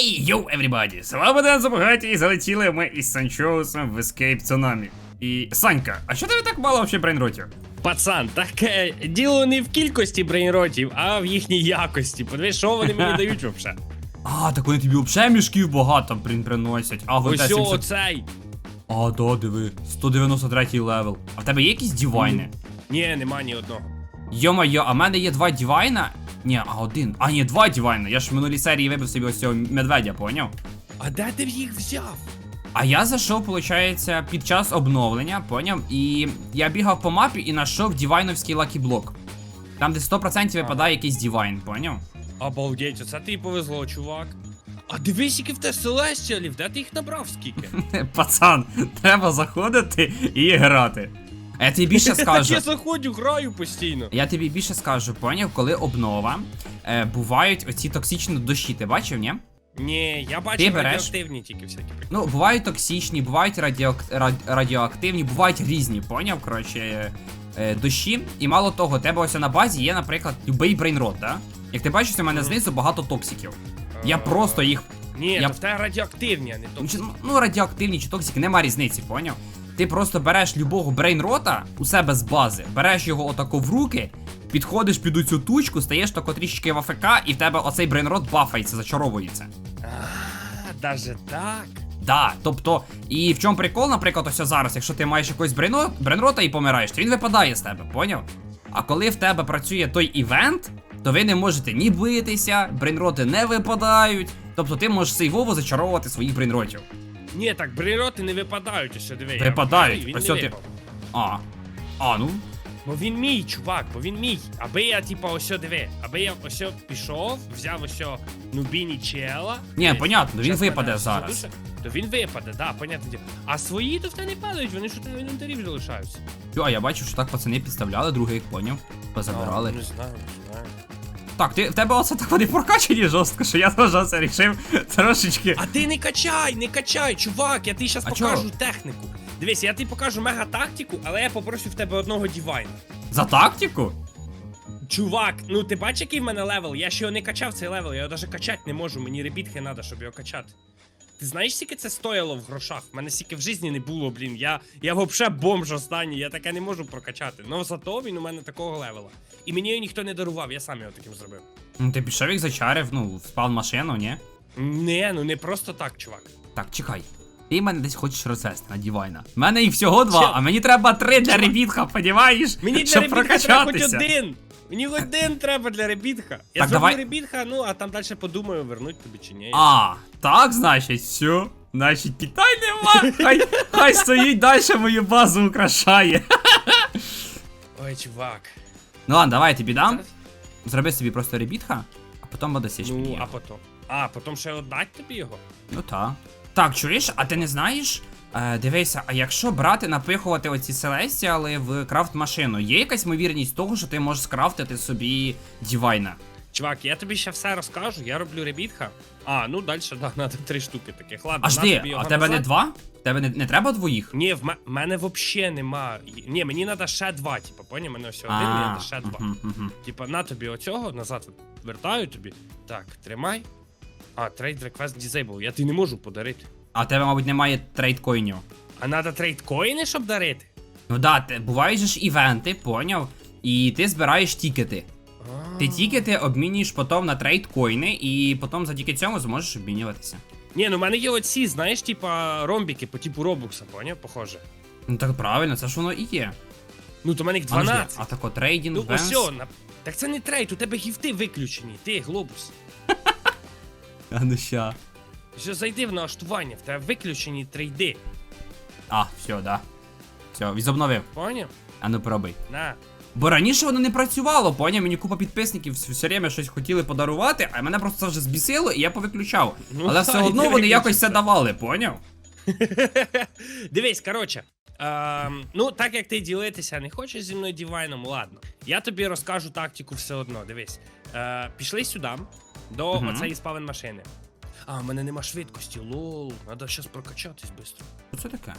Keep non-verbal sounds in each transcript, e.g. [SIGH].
Ей, йоу, everybody! З вами Ден Забагаті, і залетіли ми із Санчоусом в Escape Tsunami. І Санька, а що тебе так мало взагалі брейнротів? Пацан, таке діло не в кількості брейнротів, а в їхній якості. Подивись, що вони мені [LAUGHS] дають взагалі. А, так вони тобі взагалі мішків багато, блін, приносять. А, Ось 70... оцей. А, да, диви, 193 левел. А в тебе є якісь дівайни? Ні, нема ні одного. Йо-моє, а в мене є два дівайна? Ні, а один. А, ні, два дівайна. Я ж в минулій серії вибив собі ось цього медведя, поняв? А де ти їх взяв? А я зайшов, виходить, під час обновлення, поняв? І я бігав по мапі і знайшов дівайновський лакіблок. Там, де 100% випадає якийсь дівайн, поняв? Обалдеть, оце тобі повезло, чувак. А дивись, які в те селестіалів, де ти їх набрав скільки? [LAUGHS] Пацан, треба заходити і грати. А я тобі більше [LAUGHS] скажу. я заходжу, граю постійно. Я тобі більше скажу, поняв, коли обнова, е, бувають оці токсичні дощі, ти бачив, ні? Ні, я Ти береш? радіоактивні тільки всякі. Ну, бувають токсичні, бувають радіоак... рад... радіоактивні, бувають різні, поняв, коротше, е, е, дощі. І мало того, у тебе ось на базі є, наприклад, любий брейнрот, да? Як ти бачиш, у мене знизу багато токсиків. Я просто їх. Ні, я- то в тебе радіоактивні, а не Ну, чи- то. Ну, радіоактивні чи токсики, нема різниці, поняв? Ти просто береш любого брейнрота у себе з бази, береш його отако в руки, підходиш під цю тучку, стаєш тако трішечки в АФК, і в тебе оцей брейнрот бафається, зачаровується. А, даже так. Да, тобто, і в чому прикол, наприклад, ось зараз, якщо ти маєш якогось брейно, брейнрота і помираєш, то він випадає з тебе, поняв? А коли в тебе працює той івент, то ви не можете ні битися, брейнроти не випадають. Тобто ти можеш сейвово зачаровувати своїх брейнротів. Ні, так брейроти не випадають, ось диви. Випадають, Він ось не ти- випав. А. А, ну. Бо він мій, чувак, бо він мій. Аби я, типа, ось диви, аби я ось пішов, взяв ось нубіні чела. Ні, понятно, він щас випаде мене зараз. задуше, То він випаде, да, понятно. А свої то в тебе не падають, вони ж у тебе в інвентарі залишаються. Йо, а я бачив, що так пацани підставляли, другий їх поняв. Позабирали. А, Не знаю, не знаю. Так, ти в тебе оце так вони прокачані жорстко, що я теж це рішив трошечки. А ти не качай, не качай, чувак, я тобі зараз А покажу чого? техніку. Дивись, я тобі покажу мега тактику, але я попрошу в тебе одного дівайна. За тактику? Чувак, ну ти бачиш, який в мене левел? Я ще його не качав цей левел, я його навіть качати не можу, мені ребітки треба, щоб його качати. Ти знаєш, скільки це стояло в грошах? У мене стільки в житті не було, блін. Я, я взагалі бомж останній, я таке не можу прокачати. Ну зато він у мене такого левела. І мені його ніхто не дарував, я сам його таким зробив. Ну ти пішов їх зачарив, ну, в спав машину, ні? Не, ну не просто так, чувак. Так, чекай. Ти мене десь хочеш розвести на дівайна. У мене їх всього два, Чел. а мені треба три для ребітха, понімаєш? Мені для Щоб ребітка треба хоч прокачатися. один. Мені один треба для ребітха. Я Так, зроблю давай. ребітха, ну а там далі подумаю, вернуть тобі чи ні. А, так, значить, все. Значить, питань нема. Хай, хай стоїть далі мою базу украшає. Ой, чувак. Ну ладно, давай я тобі дам. Зроби собі просто ребітха, а потім буде січ Ну, а потім. А, потім ще отдать тобі його? Ну так. Так, чуєш, а ти не знаєш? Е, дивися, а якщо брати, напихувати оці селестіали в крафт машину, є якась ймовірність того, що ти можеш скрафтити собі дівайна? Чувак, я тобі ще все розкажу, я роблю ребітха. А, ну далі, да, [LAUGHS] надо три штуки таких. Ладно, Аж на ти, тобі а в тебе не назад. два? В тебе не, не треба двоїх? Ні, в ме- мене взагалі нема. Ні, мені треба ще два, типу, поняв? Мене все один, мені треба ще два. мгм, мгм. Типа, на тобі оцього, назад вертаю тобі. Так, тримай. А, трейд request disable. Я тобі не можу подарити. А тебе, мабуть, немає трейдкоїнів. А треба трейд коїни, щоб дарити? Ну да, те- бувають же ж івенти, поняв? І ти збираєш тікети. Ти тікети обмінюєш потім на трейдкоїни, і потім завдяки цьому зможеш обмінюватися. Ні, ну в мене є оці, знаєш, типа ромбіки по типу робукса, поняв? Похоже. Ну так правильно, це ж воно і є. Ну, то в мене їх А, ну, жди, 12. а тако трейдінг, Ну, бенз. ось на... Так це не трейд, у тебе гіфти виключені, ти глобус. А ну ща. Що зайди в налаштування, в тебе виключені трейди. А, все, да. Все, відобновив. Поняв? А ну пробуй. На. Бо раніше воно не працювало, поняв? Мені купа підписників все, все время щось хотіли подарувати, а мене просто це вже збісило, і я повиключав. Ну, Але все [LAUGHS] одно вони якось це давали, поняв? [LAUGHS] Дивись, коротше. Ем, ну, так як ти ділитися не хочеш зі мною дівайном, ладно. Я тобі розкажу тактику все одно. Дивись. Е, пішли сюди, до Мгм. оцеї спавен машини. А, в мене нема швидкості, лол. Надо щас прокачатись швидко. Що це таке?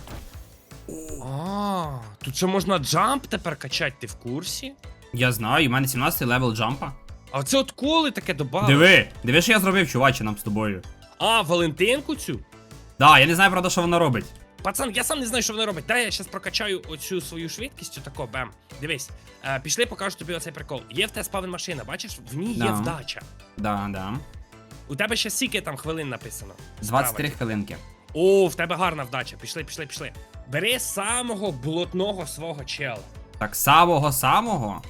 А, тут ще можна джамп тепер качати, ти в курсі? Я знаю, у мене 17 левел джампа. А це от коли таке добавили? Диви, диви, що я зробив, чуваче, нам з тобою. А, Валентинку цю? Да, я не знаю, правда, що вона робить. Пацан, я сам не знаю, що вона робить. Дай я зараз прокачаю оцю свою швидкість, отако, бем. Дивись, е, пішли, покажу тобі оцей прикол. Є в тебе спавен машина, бачиш? В ній є Да. вдача. Да, да. У тебе ще скільки там хвилин написано? 23 Справа. хвилинки. О, в тебе гарна вдача. Пішли, пішли, пішли. Бери самого блатного свого чела. Так, самого самого.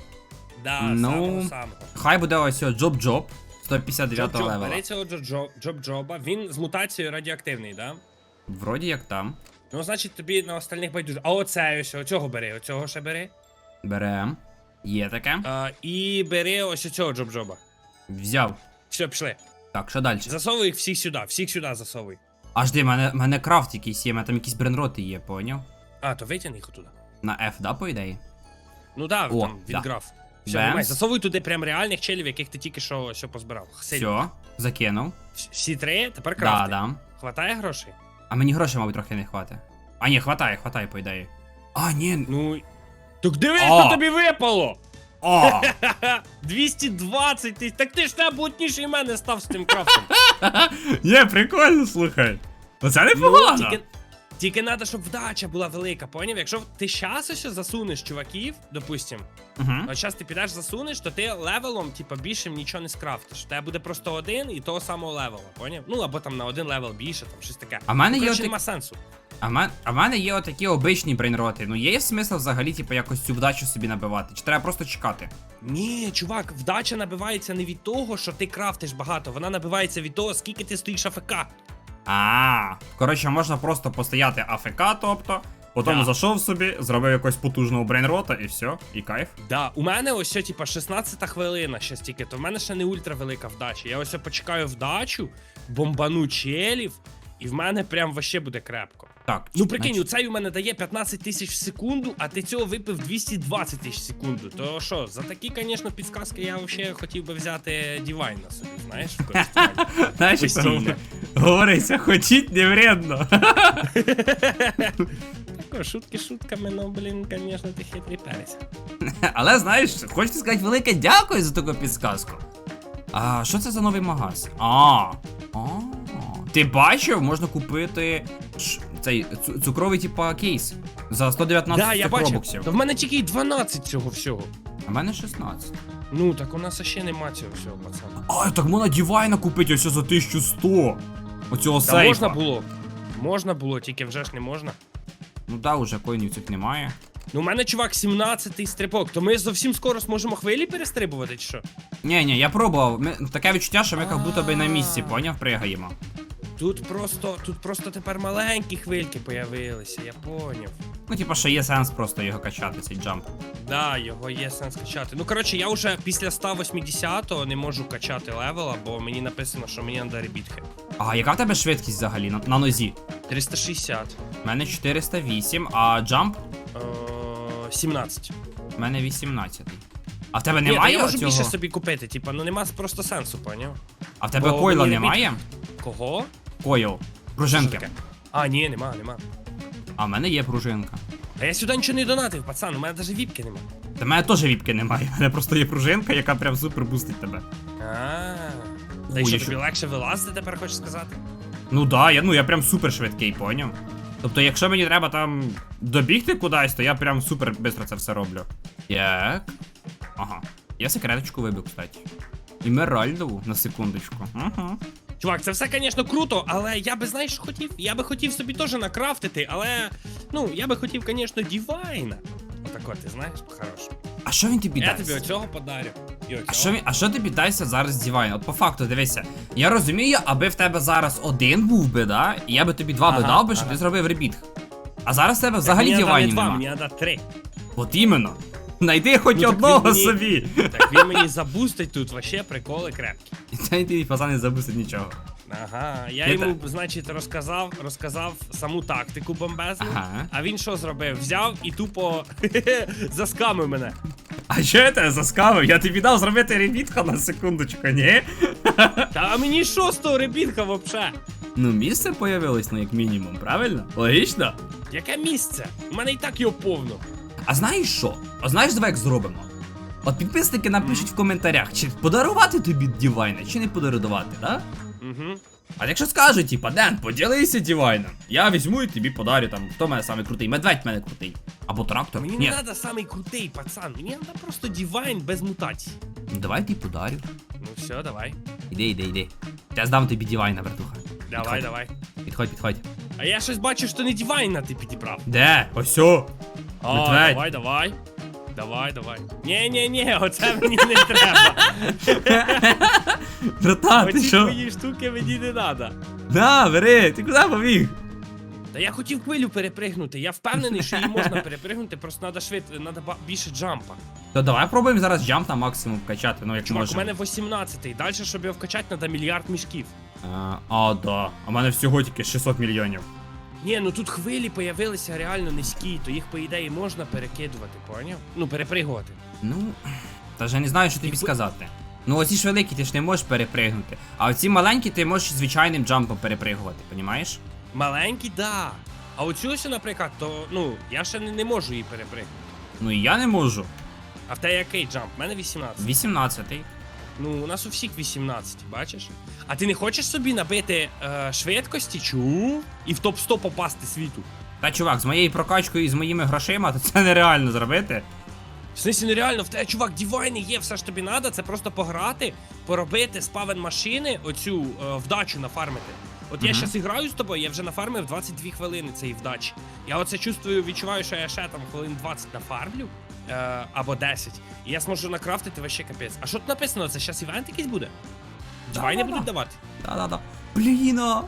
Да, Ну, самого самого. Хай буде ось Джоб Джоб 159 Джоб-джоб, левела. Бери цього джоб- джоб-джоба. Він з мутацією радіоактивний, да? Вроді як там. Ну, значить, тобі на остальних байдуже. А оце ось, оцього бери, оцього ще бери. Берем. Є таке. А, і бери ось оцього джоб-джоба. Взяв. Все, пішли. Так, що далі? Засовуй їх всіх сюди, всіх сюди засовуй. Аж де, мене, мене крафт якийсь є, мене там якісь бренроти є, поняв? А, то витягни їх оттуда. На F, да, по ідеї? Ну да, О, там да. відграф. Все, Бемс. Засовуй туди прям реальних челів, яких ти тільки що все позбирав. Сильно. Все, закинув. Вс- Всі три, тепер крафти. Да, да. Хватає грошей? А мені грошей, мабуть, трохи не хватить. А ні, хватає, хватає, по ідеї. А, ні. Ну. Так дивись, що тобі випало! О! [LAUGHS] Ха-ха! 220 тисяч. Так ти ж найблутніший мене став з тим крафтом. [LAUGHS] Є, прикольно, слухай. Ну, тільки, тільки треба, щоб вдача була велика, поняв? Якщо ти щас ось засунеш чуваків, допустим, Угу. от щас ти підеш засунеш, то ти левелом, типа, більшим нічого не скрафтиш. Тебе буде просто один і того самого левела, поняв? Ну або там на один левел більше, там щось таке. А в мене ну, є нема сенсу. А в мен- а в мене є отакі обичні брейнроти. Ну є смисл взагалі, типу, якось цю вдачу собі набивати? Чи треба просто чекати? Ні, чувак, вдача набивається не від того, що ти крафтиш багато, вона набивається від того, скільки ти стоїш АФК. А, коротше, можна просто постояти АФК, тобто, потім Да. зайшов собі, зробив якось потужного брейнрота і все, і кайф. Да, у мене ось, типа, 16 хвилина ще стільки, то в мене ще не ультра велика вдача. Я ось почекаю вдачу, бомбану челів, і в мене прям вообще буде крепко. Так, Ну прикинь, значить, цей у мене дає 15 тисяч в секунду, а ти цього випив 220 тисяч в секунду. То що, за такі, звісно, підсказки я взагалі хотів би взяти Дівайн на собі, знаєш, в користування. [LAUGHS] знаєш, говориться, хотіть не вредно. [LAUGHS] Шутки шутками, ну блін, звісно, ти хитрий перець. [LAUGHS] Але знаєш, хочеться сказати велике дякую за таку підсказку. А що це за новий магаз? А, а, ти бачив, можна купити цей цукровий типа кейс за 119 Да, я бачив. робоксів. Та в мене тільки 12 цього всього. А в мене 16. Ну, так у нас ще нема цього всього, пацан. А, так можна дівайна купити ось за 1100. Оцього Та сейфа. можна було. Можна було, тільки вже ж не можна. Ну да, уже коїнів цих немає. Ну, у мене, чувак, 17-й стрибок, то ми зовсім скоро зможемо хвилі перестрибувати, чи що? Ні, ні, я пробував. Ми, таке відчуття, що ми як будто би на місці, поняв, пригаємо. Тут просто, тут просто тепер маленькі хвильки появилися, я поняв. Ну, типа, що є сенс просто його качати, цей джамп. Да, його є сенс качати. Ну, коротше, я вже після 180-го не можу качати левела, бо мені написано, що мені треба ребітки. А яка в тебе швидкість взагалі на, на нозі? 360. У мене 408, а джамп Е, 17. у мене 18. А в тебе Ні, та немає я можу цього? більше собі купити, типа, ну нема просто сенсу, поняв? А в тебе Бо койла мені немає? Кого? Койл. Що Пружинки. таке? А, ні, нема, нема. А в мене є пружинка. А я сюди нічого не донатив, пацан, у мене навіть віпки нема. Та в мене теж віпки немає. У мене просто є пружинка, яка прям супер бустить тебе. А. Та Ой, й що я тобі що- легше вилазити тепер хочеш сказати? Ну да, я, ну я прям супер швидкий, поняв? Тобто, якщо мені треба там добігти кудись, то я прям супер швидко це все роблю. Як? Ага. Я секреточку вибив, кстати. Імеральдову на секундочку. Ага. Чувак, це все, звісно, круто, але я би знаєш, хотів? Я би хотів собі теж накрафтити, але ну, я би хотів, звісно, дівайна. Отако, ти знаєш, по-хорошому. А що він тобі Я дасть? тобі оцього подарю. І оцього. А що, він- а що тобі дасть зараз Дівайн? От по факту, дивися. Я розумію, аби в тебе зараз один був би, да? І я би тобі два би Ага, дав би, щоб ага. ти зробив ребіт. А зараз в тебе взагалі мені Дівайнів два, нема. мені треба три. От іменно. Найди хоч Ну, так одного він мені- собі. Так він мені забустить тут вообще приколи крепкі. [LAUGHS] Та ти пацан не забусить нічого. Ага, я йому, значить, розказав, розказав саму тактику бомбезну. Ага. А він що зробив? Взяв і тупо [LAUGHS] заскамив мене. А що я тебе заскавив? Я тобі дав зробити ребітка на секундочку, ні? [LAUGHS] Та а мені що з того ребінка вообще? Ну, місце появилось, ну як мінімум, правильно? Логічно? Яке місце? У мене і так його повно. А знаєш що? А знаєш, давай як зробимо? От підписники напишуть в коментарях, чи подарувати тобі Дівайна, чи не подарувати, да? Угу. А якщо скажуть, типа, Ден, поділися дівайном, я візьму і тобі подарю там, хто мене самий крутий, медведь в мене крутий. Або трактор. Мені Ні, не треба самий крутий, пацан. Мені треба просто дівайн без мутацій. ну давай ти подарю. Ну все, давай. Іди, іди, іди. Я здам тобі дівайна, братуха. Давай, Підходь. давай. Підходь, підходь. А я щось бачу, що не дівайна ти підібрав. Де? Осьо. А, Медведь. давай, давай. Давай, давай. Ні, ні, ні, оце мені не треба. [LAUGHS] Братан, ти Оці що? твої штуки мені не треба. На, бери, ти куди побіг? Та я хотів хвилю перепригнути. Я впевнений, що її можна [LAUGHS] перепригнути, просто треба швид, треба більше джампа. То давай пробуємо зараз джамп на максимум вкачати, ну як Чувак, у мене 18-й. Далі, щоб його вкачати, треба мільярд мішків. А, а, да. А в мене всього тільки 600 мільйонів. Ні, ну тут хвилі появилися реально низькі, то їх, по ідеї, можна перекидувати, поняв? Ну, перепригувати. Ну, та ж я не знаю, що тобі сказати. Ну, оці ж великі ти ж не можеш перепригнути. А оці маленькі ти можеш звичайним джампом перепригувати, понімаєш? Маленький, да. А оцю ось, наприклад, то ну, я ще не, не можу її перепригнути. Ну і я не можу. А в тебе який джамп? У мене 18. 18-й. Ну, у нас у всіх 18, бачиш? А ти не хочеш собі набити е, швидкості, чу, і в топ-100 попасти світу? Та чувак, з моєю прокачкою і з моїми грошима, то це нереально зробити. В смысле, нереально, в тебе, чувак, дівайни є, все ж тобі треба, це просто пограти, поробити спавен машини, оцю е, вдачу нафармити. От я Мгм. зараз граю з тобою, я вже нафармив 22 хвилини цієї вдачі. Я оце чувствую, відчуваю, що я ще там хвилин 20 нафармлю, е, або 10. І я зможу накрафтити вообще капець. А що тут написано? Це зараз івент якийсь буде? Дівайни Да-да-да. будуть давати? Да-да-да. Блін, а.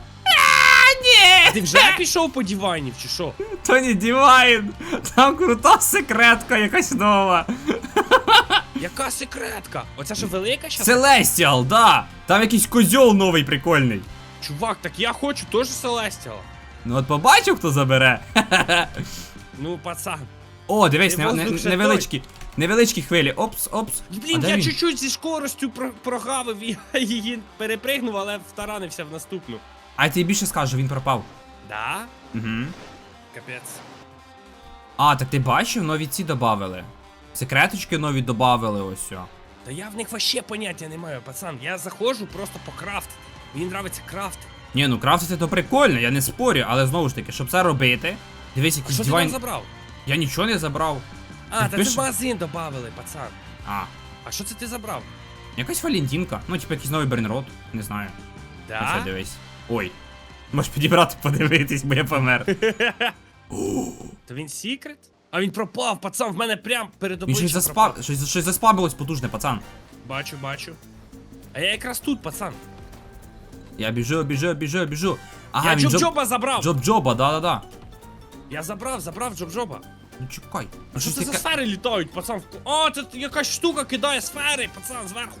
А [LAUGHS] ти вже пішов по дівайнів, чи що? То не дівайн. Там крута секретка якась нова. Яка секретка? Оця що велика щас? Celestial, да. Там якийсь козьол новий прикольний. Чувак, так я хочу теж Селестіала. Ну от побачив, хто забере. [LAUGHS] Ну, пацан. О, дивись, не, не, невеличкі, невеличкі хвилі. Опс, опс. Блін, я чуть-чуть зі скоростю про- прогавив, і [LAUGHS] її перепригнув, але втаранився в наступну. А я тобі більше скажу, він пропав. Да? Угу. Капець. А, так ти бачив, нові ці добавили. Секреточки нові добавили ось. о. Та я в них вообще поняття не маю, пацан. Я заходжу просто покрафтити. Мені нравиться крафт. Ні, ну крафтити то прикольно, я не спорю, але знову ж таки, щоб це робити. Дивись, якийсь що ти дивайн. там забрав? Я нічого не забрав. А, Ти та це в магазин добавили, пацан. А, А що це ти забрав? якась Валентинка. Ну, типу якийсь новий брейнрот, не знаю. Да? дивись. Ой. Можеш підібрати, подивитись, бо я помер. [LAUGHS] То він секрет? А він пропав, пацан, в мене прям перед Він щось заспав, пропав. щось, щось заспавилось потужне, пацан. Бачу, бачу. А я якраз тут, пацан. Я біжу, біжу, біжу, біжу. Ага, я він джоб... Джоб-Джоба забрав. Джоб-джоба, да-да-да. Я забрав, забрав Джоб-Джоба. Ну чекай. Ну, Що це за сфери літають, пацан? О, це якась штука кидає сфери, пацан, зверху.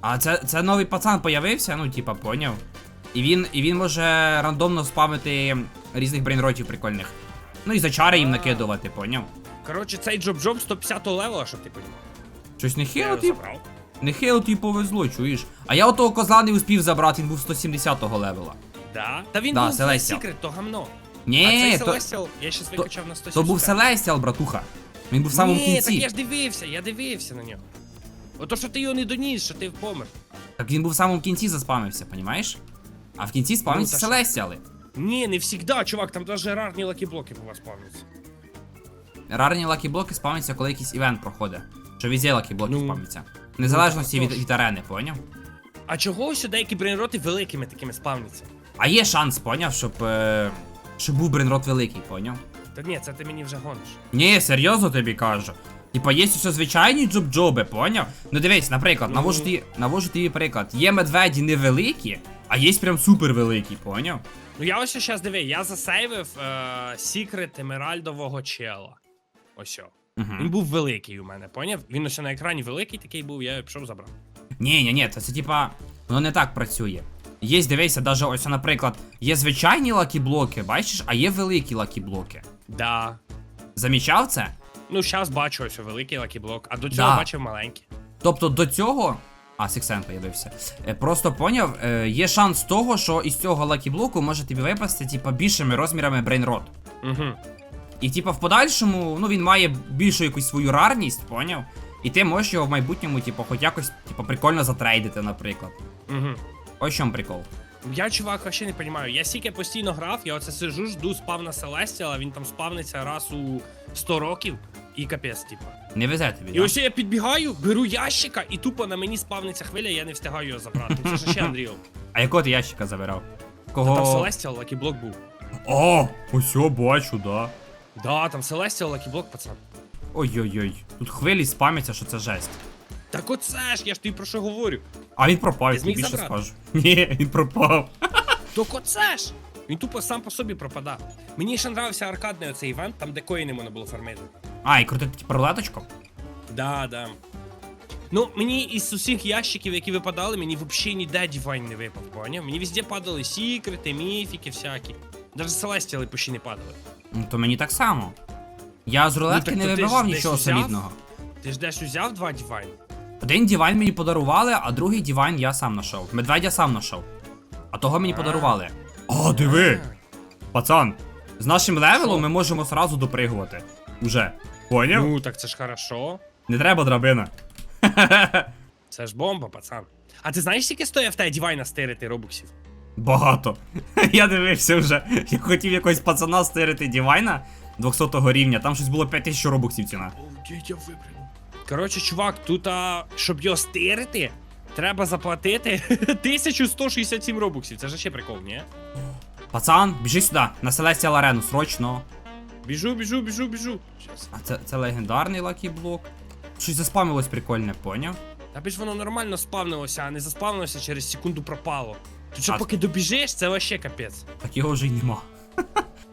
А це, це новий пацан появився, ну типа, поняв. І він, і він може рандомно спамити різних брейнротів прикольних. Ну і за чари їм накидувати, поняв. Коротше, цей Джоб-Джоб 150 левела, щоб ти понімав. Щось не хило, забрав. не хило тобі повезло, чуєш. А я отого козла не успів забрати, він був 170-го левела. Да? Та він Да, був секрет, то гамно. А Ні, цей то, Celestial я щас викачав на 170. то був Селестіал, братуха. Він був в самому Ні, кінці. так я ж дивився, я дивився на нього. Ото що ти його не доніс, що ти помер. Так він був в самому кінці заспамився, понімаєш? А в кінці спамиться Ну, та ж- Селестіали. Ні, не всегда, чувак, там даже рарні лакіблоки у вас пам'ятаються. Рарні лакі-блоки спамляться, коли якийсь івент проходить. Що везде лакі-блоки Ну, спамляться. В незалежності від, тож. від арени, поняв? А чого ось деякі брейнроти великими такими спавняться? А є шанс, поняв, щоб. Е, щоб був брейнрот великий, поняв? Та ні, це ти мені вже гониш. Ні, серйозно тобі кажу. Типа, є все звичайні джоб-джоби, поняв? Ну дивись, наприклад, Ну. навожу тобі, навожу тобі приклад. Є медведі невеликі, а є прям супер великі, поняв? Ну я ось зараз диви, я засейвив е, секрет емеральдового чела. Ось. о. Він Угу. був великий у мене, поняв? Він ось на екрані великий такий був, я пішов забрав. Ні, ні, ні, це, це типа, воно не так працює. Є, дивися, даже ось, наприклад, є звичайні лакі-блоки, бачиш, а є великі лакі-блоки. Да. Замічав це? Ну, зараз бачу ось великий лакіблок, а до цього Да. бачив маленький. Тобто до цього. А, Сіксен появився. Е, Просто поняв, е, є шанс того, що із цього лакі-блоку може тобі випасти, типа, більшими розмірами брейнрот. Угу. І типа в подальшому, ну він має більшу якусь свою рарність, поняв? І ти можеш його в майбутньому, типу, хоч якось, типу, прикольно затрейдити, наприклад. Угу. Ось в чому прикол. Я, чувак, вообще не розумію. Я стільки постійно грав, я оце сижу, жду спав на Селестіал, а він там спавниться раз у 100 років і капець, типу. Не везе тобі. І да? ось я підбігаю, беру ящика, і тупо на мені спавниться хвиля, я не встигаю його забрати. Це ж ще Unreal. А якого ти ящика забирав? Та там Lucky Block був. О, ось о, бачу, да. Да, там Lucky Block, пацан. Ой-ой-ой. Тут хвилі спамяться, що це жесть. Так оце ж, я ж тобі про що говорю. А він пропав, я Ти тобі зміг більше забрати? скажу. Ні, він пропав. Так оце ж! Він тупо сам по собі пропадав. Мені ще нравився аркадний оцей івент, там де коїни можна було фармити. А, і крутити типу рулеточку? Да, да. Ну, мені із усіх ящиків, які випадали, мені взагалі ніде Дівайн не випав, поняв? Мені везде падали секрети, міфіки всякі. Даже Селестіали почти не падали. Ну то мені так само. Я з рулетки так не то ти ж вибивав десь нічого взяв? солідного. Ти ж десь узяв два Дівайн? Один дівайн мені подарували, а другий дівайн я сам знайшов. Медведя сам знайшов. А того мені подарували. О, диви! Пацан, з нашим левелом ми можемо сразу допригувати. Уже. Поняв? Ну, так це ж хорошо. Не треба драбина. [LAUGHS] Це ж бомба, пацан. А ти знаєш, скільки стоїть в тебе Дівайна стирити робоксів? Багато. [LAUGHS] Я дивився вже. Я хотів якогось пацана стирити дівайна 200 го рівня, там щось було 5000 робоксів ціна. Обдіть, я випрямив. Коротше, чувак, тут, а, щоб його стирити, треба заплатити [LAUGHS] 1167 робоксів. Це ж ще прикол, ні? Пацан, біжи сюди, на Celestial Арену, срочно. Біжу, біжу, біжу, біжу. Щас. А це, це легендарний лакі-блок. Щось заспамилось прикольне, поняв? Та ж воно нормально спавнилося, а не заспавнилося через секунду пропало. Тут ще А- поки добіжиш, це вообще капець. Так його вже й нема.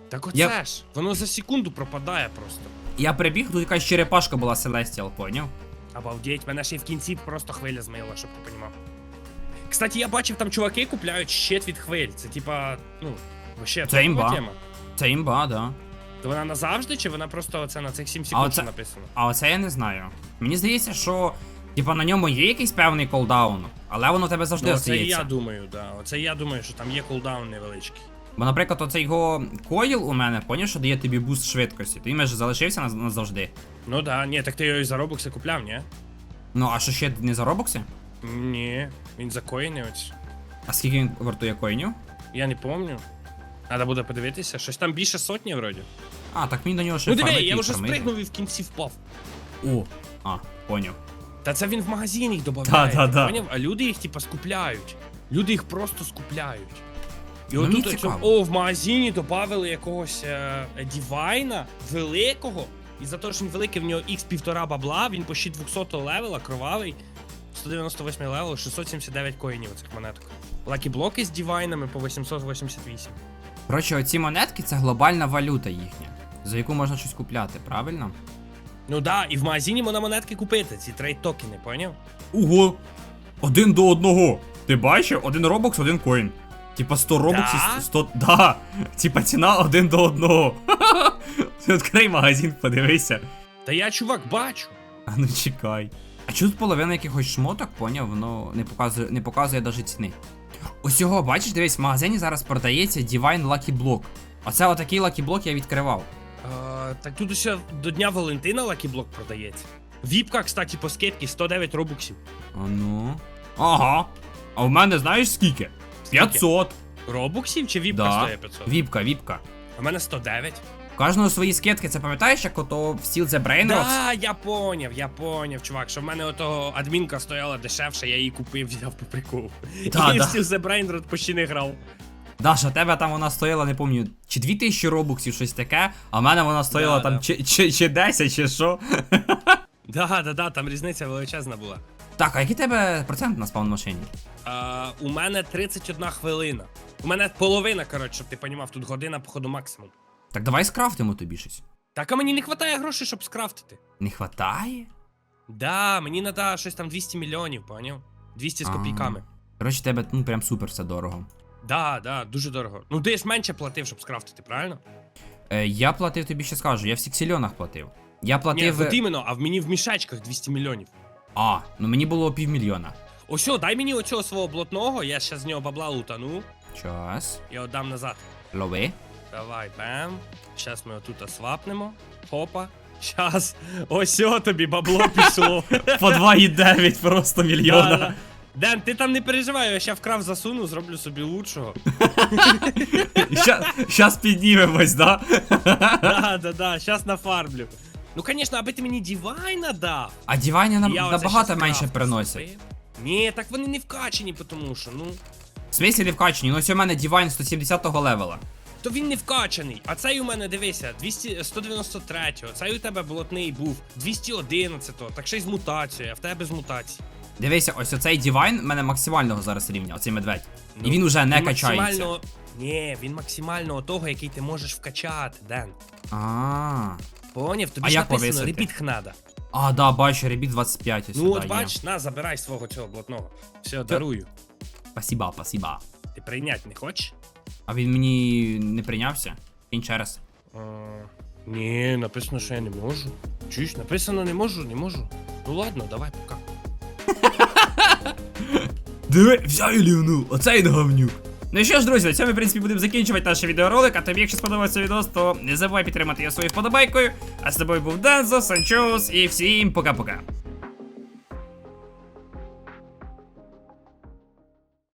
Так оце Я- ж, воно за секунду пропадає просто. Я прибіг, тут якась черепашка була Celestial, поняв? Обалдеть, мене ще й в кінці просто хвиля змила, щоб ти понімав. Кстати, я бачив, там чуваки купляють щит від хвиль. Це типа, ну, вообще Це імба. тема. Це імба, да. То вона назавжди, чи вона просто оце на цих 7 секунд оце- написано? А оце я не знаю. Мені здається, що типа на ньому є якийсь певний колдаун, але воно в тебе завжди Ну, остається. я думаю, да. Оце я думаю, що там є кулдаун невеличкий. Бо, наприклад, оцей його коїл у мене, поняв, що дає тобі буст швидкості. Він майже залишився наз- назавжди. Ну да, ні, так ти його і за робокси купляв, ні? Ну, а що ще не за робокси? Ні, він за коїни ось. А скільки він вартує коїнів? Я не помню. Треба буде подивитися. Щось там більше сотні вроді. А, так мені до нього ще Ну диви, я і вже фармити. спригнув і в кінці впав. О, а, поняв. Та це він в магазині їх додає. Да-да-да. Поняв? А люди їх типа скупляють. Люди їх просто скупляють. І Ну, отут мені о, в магазині додали якогось е, дівайна великого. І за те, що він великий, в нього x півтора бабла, він почти 200 левела, кровавий. 198 левел, 679 коїнів оцих монеток. Лакі блоки з дівайнами по 888. Коротше, оці монетки це глобальна валюта їхня, за яку можна щось купляти, правильно? Ну да, і в магазині можна монетки купити, ці трейд токени, поняв? Ого! Один до одного. Ти бачив? Один робокс, один коін. Типа 100 робоксів, Да? 100. Да! Типа ціна один до одного. Ти [LAUGHS] відкрий магазин, подивися. Та я, чувак, бачу. А ну чекай. А чого тут половина якихось шмоток, поняв, воно не показує, не показує навіть ціни. Ось його, бачиш, дивись, в магазині зараз продається Divine Lucky Block. Оце отакий Lucky Block я відкривав. А, так тут ще до Дня Валентина лакіблок продається. Віпка, кстати, по скидці 109 робуксів. А ну. Ага. А в мене знаєш скільки? 500. Робуксів чи віпка Да. стоїть 500? Віпка, віпка. В мене 109. У кожного свої скидки, це пам'ятаєш, як ото в Steel the Brain? Да, я поняв, я поняв, чувак, що в мене ото адмінка стояла дешевше, я її купив, взяв по приколу. Да, і да. в Steel the Brain Rot почти не грав. Даша, тебе там вона стояла, не пам'ятаю, чи 2000 робоксів, щось таке, а в мене вона стояла Да, там да. чи, чи, чи 10, чи що. Да, да, да, там різниця величезна була. Так, а який тебе процент на спаун машині? А, у мене 31 хвилина. У мене половина, коротше, щоб ти понімав, тут година, походу, максимум. Так давай скрафтимо тобі щось. Так, а мені не вистачає грошей, щоб скрафтити. Не хватає? Да, мені треба щось там 200 мільйонів, поняв? 200 з А. копійками. Коротше, тебе ну прям супер все дорого. Да, да, дуже дорого. Ну ти ж менше платив, щоб скрафтити, правильно? Е, я платив тобі ще скажу, я в сіксільонах платив. Я Ні, платив. от іменно, а в мені в мішечках 200 мільйонів. А, ну мені було півмільйона. Ось, дай мені оцього свого блатного, я ще з нього бабла лутану Час. і отдам назад. Лови. Давай, бем. Щас ми отут свапнемо. Хопа. Щас. Ось тобі бабло [LAUGHS] пішло. По 2,9 просто мільйона. да. Ден, ти там не переживай, я ще вкрав засуну, зроблю собі лучшого. [LAUGHS] Щас піднімемось, да? [LAUGHS] Да, да, да, щас нафармлю. Ну, звісно, аби ти мені дівайна дав. А дівайня нам Я оце набагато щас менше крафт приносять. Ні, так вони не вкачені, тому що, ну. В смислі не вкачені, ну ось у мене дівайн 170-го левела. То він не вкачаний. А цей у мене, дивися, 200, 193-го. Цей у тебе болотний був 211-го. Так ще й з мутацією, а в тебе з мутації. Дивися, ось оцей дівайн в мене максимального зараз рівня, оцей медведь. І Ну, він уже не качається. максимального- Ні, він максимального того, який ти можеш вкачати, Ден. А. Поняв? Тобі А ж як написано, повисити? репіт надо. А, да, бачу, ребіт 25 ось Ну сюди от є. бач, на, забирай свого цього блатного. Все, дарую. Спасіба, спасіба. Ти прийняти не хочеш? А він мені не прийнявся? Він через. А, ні, написано, що я не можу. Чуєш, написано не можу, не можу. Ну ладно, давай, пока. [LAUGHS] Диви, взяв і лівнув, оце говнюк. Ну і що ж, друзі, на цьому, в принципі, будемо закінчувати наш відеоролик. А тобі, якщо сподобався відео, то не забувай підтримати його своєю вподобайкою. А з тобою був Дензо, Санчоус і всім пока-пока.